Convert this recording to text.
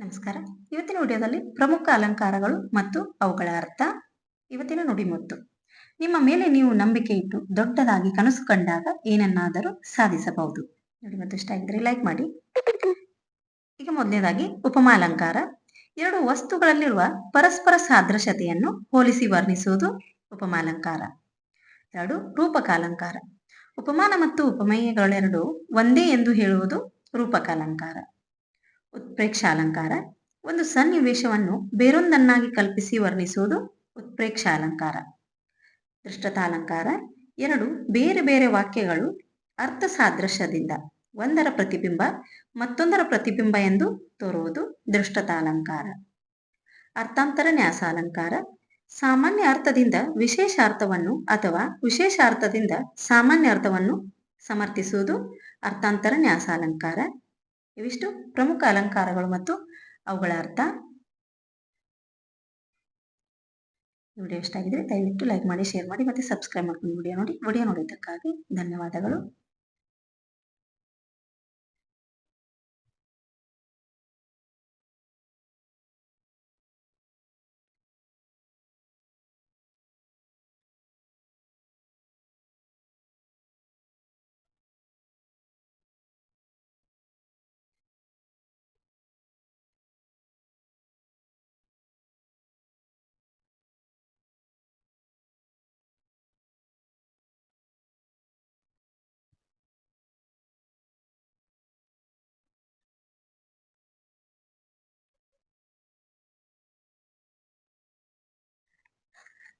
ನಮಸ್ಕಾರ. ಇವತ್ತಿನ ವಿಡಿಯೋದಲ್ಲಿ ಪ್ರಮುಖ ಅಲಂಕಾರಗಳು ಮತ್ತು ಅವುಗಳ ಅರ್ಥ. ಇವತ್ತಿನ ನುಡಿಮುತ್ತು ನಿಮ್ಮ ಮೇಲೆ ನೀವು ನಂಬಿಕೆ ಇಟ್ಟು ದೊಡ್ಡದಾಗಿ ಕನಸು ಕಂಡಾಗ ಏನನ್ನಾದರೂ ಸಾಧಿಸಬಹುದು. ನುಡಿಮುತ್ತು ಇಷ್ಟ ಆಗಿದ್ರೆ ಲೈಕ್ ಮಾಡಿ. ಈಗ ಮೊದಲನೇದಾಗಿ ಉಪಮಾ ಅಲಂಕಾರ. ಎರಡು ವಸ್ತುಗಳಲ್ಲಿರುವ ಪರಸ್ಪರ ಸಾದೃಶ್ಯತೆಯನ್ನು ಹೋಲಿಸಿ ವರ್ಣಿಸುವುದು ಉಪಮಾಲಂಕಾರ ಎರಡು ರೂಪಕಾಲಂಕಾರ ಉಪಮಾನ ಮತ್ತು ಉಪಮೇಯಗಳೆರಡು ಒಂದೇ ಎಂದು ಹೇಳುವುದು ರೂಪಕಾಲಂಕಾರ ಉತ್ಪ್ರೇಕ್ಷಾಲಂಕಾರ ಒಂದು ಸನ್ನಿವೇಶವನ್ನು ಬೇರೊಂದನ್ನಾಗಿ ಕಲ್ಪಿಸಿ ವರ್ಣಿಸುವುದು ಉತ್ಪ್ರೇಕ್ಷಾಲಂಕಾರ ದೃಷ್ಟತಾಲಂಕಾರ ಎರಡು, ಬೇರೆ ಬೇರೆ ವಾಕ್ಯಗಳು ಅರ್ಥ ಸಾದೃಶ್ಯದಿಂದ ಒಂದರ ಪ್ರತಿಬಿಂಬ, ಮತ್ತೊಂದರ ಪ್ರತಿಬಿಂಬ ಎಂದು ತೋರುವುದು ದೃಷ್ಟತಾಲಂಕಾರ ಅರ್ಥಾಂತರ ನ್ಯಾಸಾಲಂಕಾರ ಸಾಮಾನ್ಯ ಅರ್ಥದಿಂದ ವಿಶೇಷ ಅರ್ಥವನ್ನು ಅಥವಾ ವಿಶೇಷ ಅರ್ಥದಿಂದ ಸಾಮಾನ್ಯ ಅರ್ಥವನ್ನು ಸಮರ್ಥಿಸುವುದು ಅರ್ಥಾಂತರ ನ್ಯಾಸಾಲಂಕಾರ ಇವಿಷ್ಟು ಪ್ರಮುಖ ಅಲಂಕಾರಗಳು ಮತ್ತು ಅವುಗಳ ಅರ್ಥ. ವಿಡಿಯೋ ಇಷ್ಟ ಆಗಿದ್ರೆ ದಯವಿಟ್ಟು ಲೈಕ್ ಮಾಡಿ ಶೇರ್ ಮಾಡಿ ಮತ್ತೆ ಸಬ್ಸ್ಕ್ರೈಬ್ ಮಾಡ್ಕೊಂಡು ವಿಡಿಯೋ ನೋಡಿ ವಿಡಿಯೋ ನೋಡಿದ್ದಕ್ಕಾಗಿ ಧನ್ಯವಾದಗಳು.